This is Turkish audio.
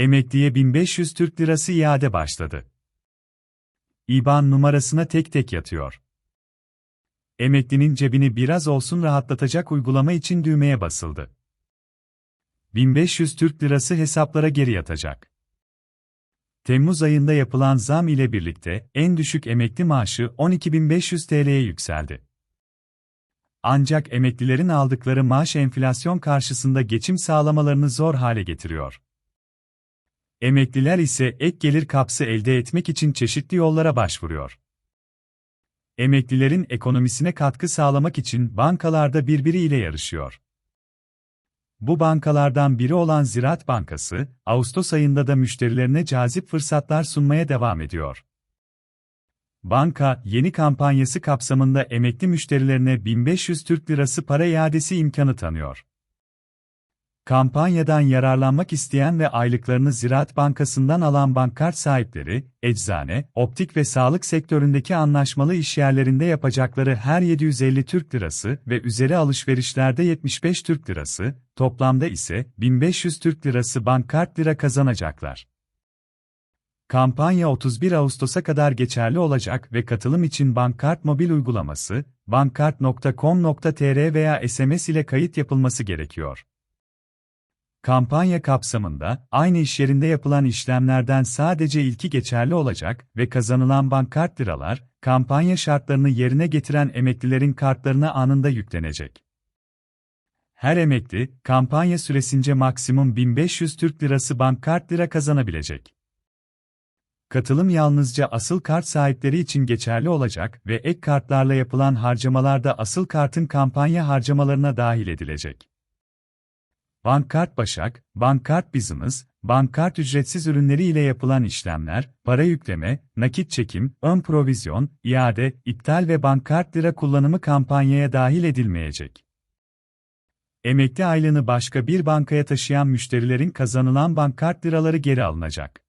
Emekliye 1500 Türk Lirası iade başladı. İBAN numarasına tek tek yatıyor. Emeklinin cebini biraz olsun rahatlatacak uygulama için düğmeye basıldı. 1500 Türk Lirası hesaplara geri yatacak. Temmuz ayında yapılan zam ile birlikte en düşük emekli maaşı 12.500 TL'ye yükseldi. Ancak emeklilerin aldıkları maaş enflasyon karşısında geçim sağlamalarını zor hale getiriyor. Emekliler ise ek gelir kapsı elde etmek için çeşitli yollara başvuruyor. Emeklilerin ekonomisine katkı sağlamak için bankalarda birbiriyle yarışıyor. Bu bankalardan biri olan Ziraat Bankası, Ağustos ayında da müşterilerine cazip fırsatlar sunmaya devam ediyor. Banka, yeni kampanyası kapsamında emekli müşterilerine 1500 Türk Lirası para iadesi imkanı tanıyor. Kampanyadan yararlanmak isteyen ve aylıklarını Ziraat Bankası'ndan alan bankkart sahipleri, eczane, optik ve sağlık sektöründeki anlaşmalı işyerlerinde yapacakları her 750 Türk Lirası ve üzeri alışverişlerde 75 Türk Lirası, toplamda ise 1500 Türk Lirası bankkart lira kazanacaklar. Kampanya 31 Ağustos'a kadar geçerli olacak ve katılım için Bankkart mobil uygulaması, bankkart.com.tr veya SMS ile kayıt yapılması gerekiyor. Kampanya kapsamında, aynı iş yerinde yapılan işlemlerden sadece ilki geçerli olacak ve kazanılan bankkart liralar, kampanya şartlarını yerine getiren emeklilerin kartlarına anında yüklenecek. Her emekli, kampanya süresince maksimum 1500 Türk Lirası bankkart lira kazanabilecek. Katılım yalnızca asıl kart sahipleri için geçerli olacak ve ek kartlarla yapılan harcamalar da asıl kartın kampanya harcamalarına dahil edilecek. Bankkart Başak, Bankkart Business, Bankkart ücretsiz ürünleri ile yapılan işlemler, para yükleme, nakit çekim, ön provizyon, iade, iptal ve bankkart lira kullanımı kampanyaya dahil edilmeyecek. Emekli aylığını başka bir bankaya taşıyan müşterilerin kazanılan bankkart liraları geri alınacak.